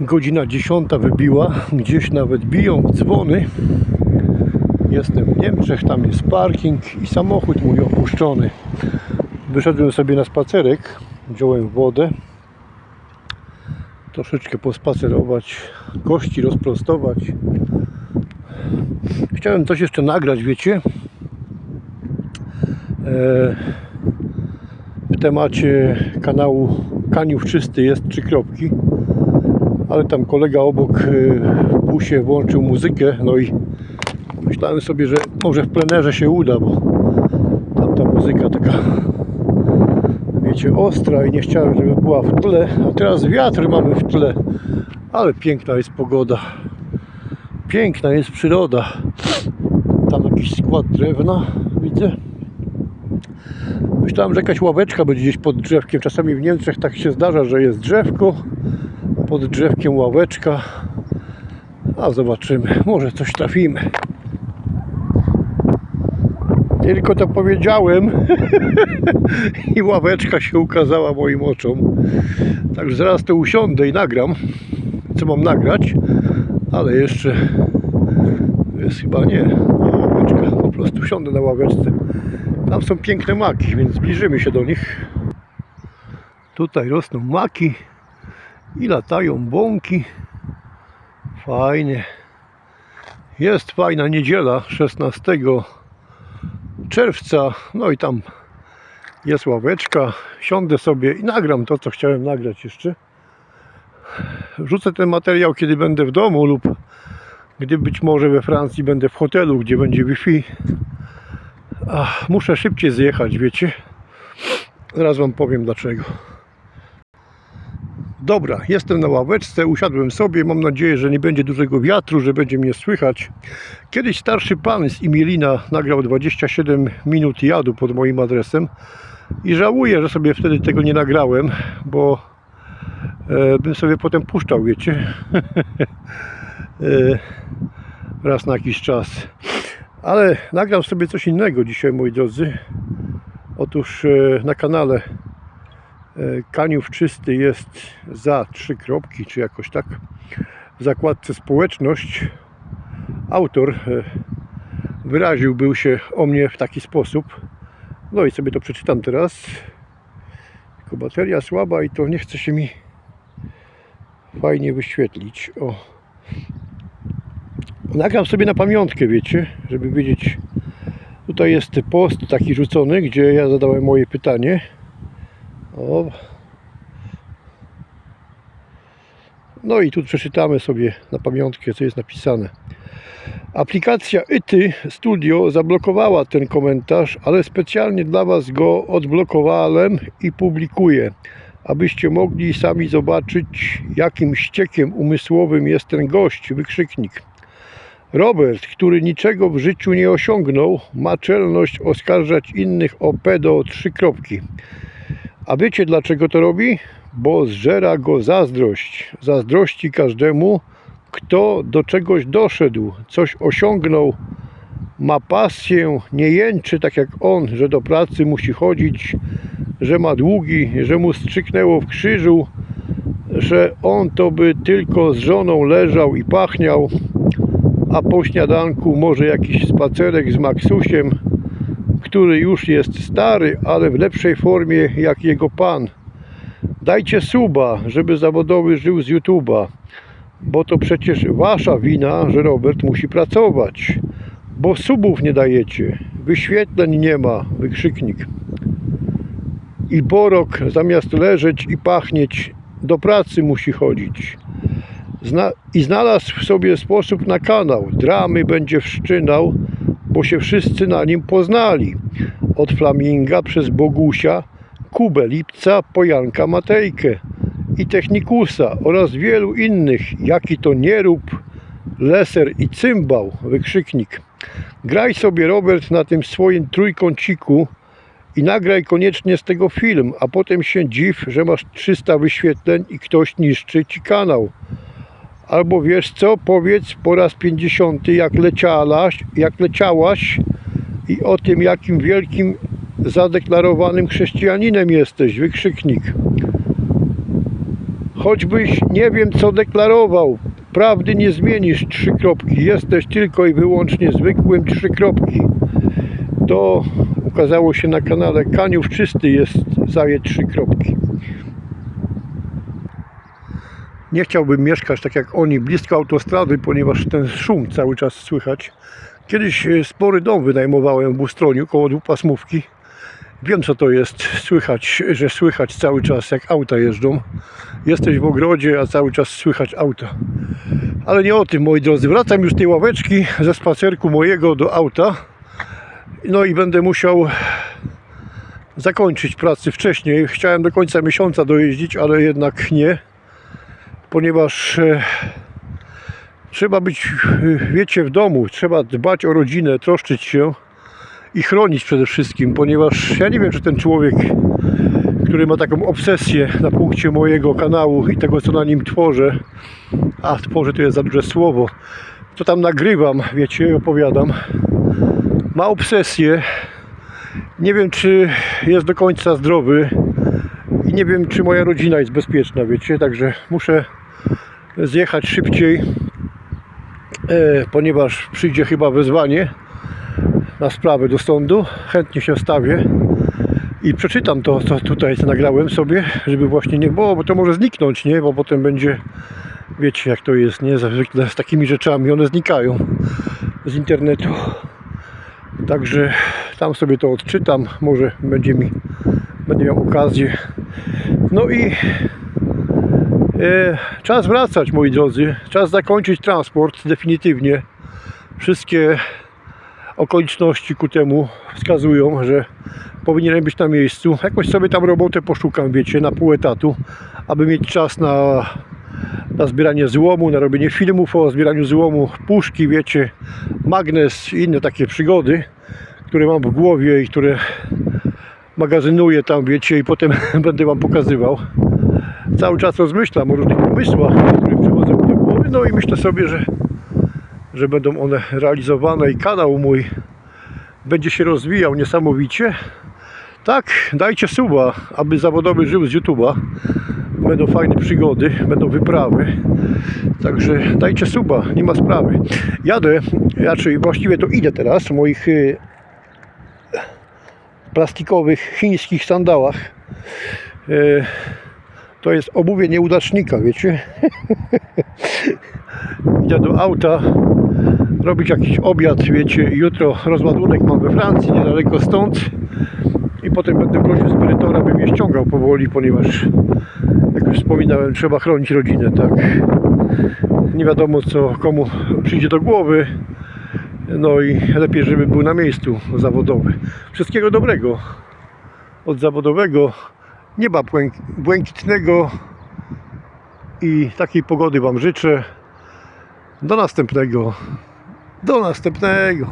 Godzina 10 wybiła, gdzieś nawet biją dzwony. Jestem w Niemczech, tam jest parking i samochód mój opuszczony. Wyszedłem sobie na spacerek, wziąłem wodę, troszeczkę pospacerować, kości rozprostować. Chciałem coś jeszcze nagrać, wiecie, e, w temacie kanału Kaniów Czysty jest trzy kropki ale tam kolega obok y, w busie włączył muzykę, no i myślałem sobie, że może w plenerze się uda, bo tam ta muzyka taka wiecie, ostra i nie chciałem, żeby była w tle, a teraz wiatr mamy w tle, ale piękna jest pogoda, piękna jest przyroda, tam jakiś skład drewna widzę. Myślałem, że jakaś ławeczka będzie gdzieś pod drzewkiem. Czasami w Niemczech tak się zdarza, że jest drzewko, pod drzewkiem ławeczka. A zobaczymy, może coś trafimy. Tylko to powiedziałem i ławeczka się ukazała moim oczom. Także zaraz to usiądę i nagram, co mam nagrać, ale jeszcze jest chyba nie. Ławeczka, po prostu siądę na ławeczce. Tam są piękne maki, więc zbliżymy się do nich. Tutaj rosną maki i latają bąki. Fajnie. Jest fajna niedziela 16 czerwca. No i tam jest ławeczka. Siądę sobie i nagram to, co chciałem nagrać jeszcze. Wrzucę ten materiał, kiedy będę w domu lub gdy być może we Francji będę w hotelu, gdzie będzie Wi-Fi. Ach, muszę szybciej zjechać, wiecie. Zaraz Wam powiem dlaczego. Dobra, jestem na ławeczce, usiadłem sobie. Mam nadzieję, że nie będzie dużego wiatru, że będzie mnie słychać. Kiedyś starszy pan z Imielina nagrał 27 minut jadu pod moim adresem i żałuję, że sobie wtedy tego nie nagrałem, bo e, bym sobie potem puszczał, wiecie. e, raz na jakiś czas. Ale nagram sobie coś innego dzisiaj, moi drodzy. Otóż e, na kanale Kaniów Czysty jest za trzy kropki, czy jakoś tak. W zakładce społeczność autor e, wyraził był się o mnie w taki sposób. No i sobie to przeczytam teraz. Tylko bateria słaba i to nie chce się mi fajnie wyświetlić. O. Nagram sobie na pamiątkę, wiecie, żeby wiedzieć. Tutaj jest post taki rzucony, gdzie ja zadałem moje pytanie. O. No i tu przeczytamy sobie na pamiątkę, co jest napisane. Aplikacja ITY Studio zablokowała ten komentarz, ale specjalnie dla Was go odblokowałem i publikuję, abyście mogli sami zobaczyć, jakim ściekiem umysłowym jest ten gość, wykrzyknik. Robert, który niczego w życiu nie osiągnął, ma czelność oskarżać innych o pedo trzy kropki. A wiecie dlaczego to robi? Bo zżera go zazdrość. Zazdrości każdemu, kto do czegoś doszedł, coś osiągnął, ma pasję, nie jęczy tak jak on, że do pracy musi chodzić, że ma długi, że mu strzyknęło w krzyżu, że on to by tylko z żoną leżał i pachniał, a po śniadanku może jakiś spacerek z Maksusiem, który już jest stary, ale w lepszej formie jak jego pan. Dajcie suba, żeby zawodowy żył z YouTube'a, bo to przecież wasza wina, że Robert musi pracować, bo subów nie dajecie, wyświetleń nie ma, wykrzyknik. I Borok zamiast leżeć i pachnieć, do pracy musi chodzić. Zna I znalazł w sobie sposób na kanał. Dramy będzie wszczynał, bo się wszyscy na nim poznali. Od Flaminga przez Bogusia, Kubę Lipca, Pojanka Matejkę i Technikusa oraz wielu innych, jaki to nie rób, leser i cymbał, wykrzyknik. Graj sobie Robert na tym swoim trójkąciku i nagraj koniecznie z tego film, a potem się dziw, że masz 300 wyświetleń i ktoś niszczy ci kanał. Albo wiesz co, powiedz po raz 50 jak leciałaś, jak leciałaś i o tym jakim wielkim zadeklarowanym chrześcijaninem jesteś, wykrzyknik. choćbyś nie wiem co deklarował, prawdy nie zmienisz trzy kropki. Jesteś tylko i wyłącznie zwykłym trzy kropki. To ukazało się na kanale Kaniów Czysty jest zaje trzy kropki. Nie chciałbym mieszkać tak jak oni blisko autostrady, ponieważ ten szum cały czas słychać. Kiedyś e, spory dom wynajmowałem w Ustroniu koło dwupasmówki. Wiem co to jest słychać, że słychać cały czas jak auta jeżdżą. Jesteś w ogrodzie, a cały czas słychać auta. Ale nie o tym moi drodzy. Wracam już z tej ławeczki ze spacerku mojego do auta. No i będę musiał zakończyć pracę wcześniej. Chciałem do końca miesiąca dojeździć, ale jednak nie. Ponieważ e, trzeba być, e, wiecie, w domu. Trzeba dbać o rodzinę, troszczyć się i chronić przede wszystkim, ponieważ ja nie wiem, czy ten człowiek, który ma taką obsesję na punkcie mojego kanału i tego, co na nim tworzę, a tworzę to jest za duże słowo, co tam nagrywam, wiecie, opowiadam, ma obsesję. Nie wiem, czy jest do końca zdrowy i nie wiem, czy moja rodzina jest bezpieczna, wiecie, także muszę zjechać szybciej, e, ponieważ przyjdzie chyba wezwanie na sprawę do sądu. Chętnie się stawię i przeczytam to, co tutaj nagrałem sobie, żeby właśnie nie było, bo to może zniknąć, nie? Bo potem będzie, wiecie jak to jest, nie? Zwykle z takimi rzeczami one znikają z internetu. Także tam sobie to odczytam, może będzie mi, będę miał okazję. No i e, czas wracać, moi drodzy. Czas zakończyć transport definitywnie. Wszystkie okoliczności ku temu wskazują, że powinienem być na miejscu. Jakoś sobie tam robotę poszukam, wiecie, na pół etatu, aby mieć czas na, na zbieranie złomu, na robienie filmów o zbieraniu złomu, puszki, wiecie, magnes i inne takie przygody, które mam w głowie i które magazynuję tam, wiecie, i potem będę Wam pokazywał. Cały czas rozmyślam o różnych pomysłach, które przychodzą do głowy, no i myślę sobie, że że będą one realizowane i kanał mój będzie się rozwijał niesamowicie. Tak, dajcie suba, aby zawodowy żył z YouTube'a. Będą fajne przygody, będą wyprawy. Także dajcie suba, nie ma sprawy. Jadę, raczej właściwie to idę teraz moich y, plastikowych chińskich sandałach. Y, To jest obuwie nieudacznika, wiecie? Idę do auta, robić jakiś obiad, wiecie, jutro rozładunek mam we Francji, niedaleko stąd i potem będę prosił spirytora, by mnie ściągał powoli, ponieważ jak już wspominałem, trzeba chronić rodzinę, tak. Nie wiadomo co komu przyjdzie do głowy, no i lepiej, żeby był na miejscu zawodowy. Wszystkiego dobrego od zawodowego, nieba błęk- błękitnego i takiej pogody Wam życzę. Do następnego. Do następnego.